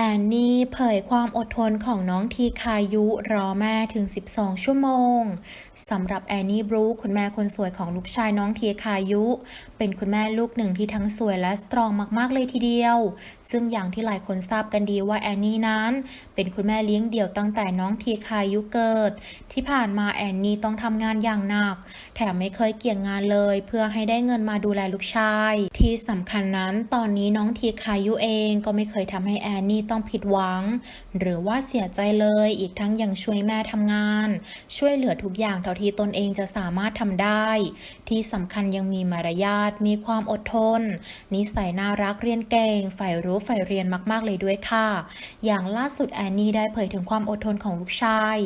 แอนนี่เผยความอดทนของน้องทีคายุรอแม่ถึง 12 ชั่วโมงสำหรับแอนนี่บรูคคุณแม่คนสวยของลูกชายน้องทีคายุ เป็นคุณแม่ลูกหนึ่งที่ทั้งสวยและสตรองมากๆเลยทีเดียว ซึ่งอย่างที่หลายคนทราบกันดีว่าแอนนี่นั้น เป็นคุณแม่เลี้ยงเดี่ยวตั้งแต่น้องทีคายุเกิด ที่ผ่านมาแอนนี่ต้องทำงานอย่างหนัก แถมไม่เคยเกี่ยงงานเลย เพื่อให้ได้เงินมาดูแลลูกชาย ที่สำคัญนั้นตอนนี้น้องทีคายุเองก็ไม่เคยทำให้แอนนี่ต้องผิดหวัง หรือว่าเสียใจเลยอีกทั้งยังช่วยแม่ทำงาน ช่วยเหลือทุกอย่างเท่าที่ตนเองจะสามารถทำได้ ที่สำคัญยังมีมารยาทมีความอดทน นิสัยน่ารักเรียนเก่งใฝ่รู้ใฝ่เรียนมาก ๆ เลยด้วยค่ะ อย่างล่าสุดแอนนี่ได้เผยถึงความอดทนของลูกชาย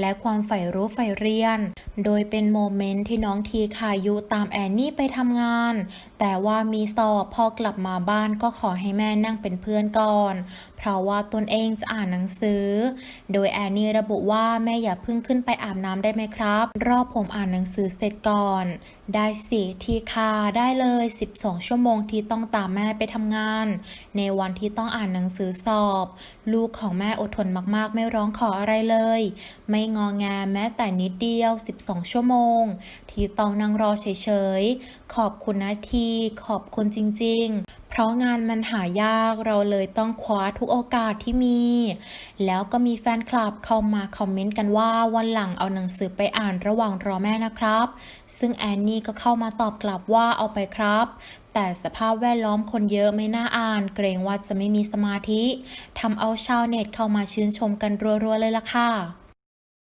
และความใฝ่รู้ใฝ่เรียน โดยเป็นโมเมนต์ที่น้องทีคายุตามแอนนี่ไปทำงาน แต่ว่ามีสอบพอกลับมาบ้านก็ขอให้แม่นั่งเป็นเพื่อนก่อน เพราะว่าตนเองจะอ่านหนังสือ โดยแอนนี่ระบุว่าแม่อย่าเพิ่งขึ้นไปอาบน้ำได้ไหมครับ รอบผมอ่านหนังสือเสร็จก่อน ได้สิทีคาได้เลย 12 ชั่วโมงที่ต้องตามแม่ไปทำงาน ในวันที่ต้องอ่านหนังสือสอบ ลูกของแม่อดทนมากๆ ไม่ร้องขออะไรเลย ไม่งอแงแม้แต่นิดเดียว 12 ชั่วโมง ที่ต้องนั่งรอเฉยๆขอบคุณนะทีขอบคุณจริง ๆ ราะงานมันหายากเราเลยต้องคว้าทุกโอกาสที่มี แล้วก็มีแฟนคลับเข้ามาคอมเมนต์กันว่าวันหลังเอาหนังสือไปอ่านระหว่างรอแม่นะครับ ซึ่งแอนนี่ก็เข้ามาตอบกลับว่าเอาไปครับแต่สภาพแวดล้อมคนเยอะไม่น่าอ่าน เกรงว่าจะไม่มีสมาธิทำเอาชาวเน็ตเข้ามาชื่นชมกันรัวๆเลยล่ะค่ะ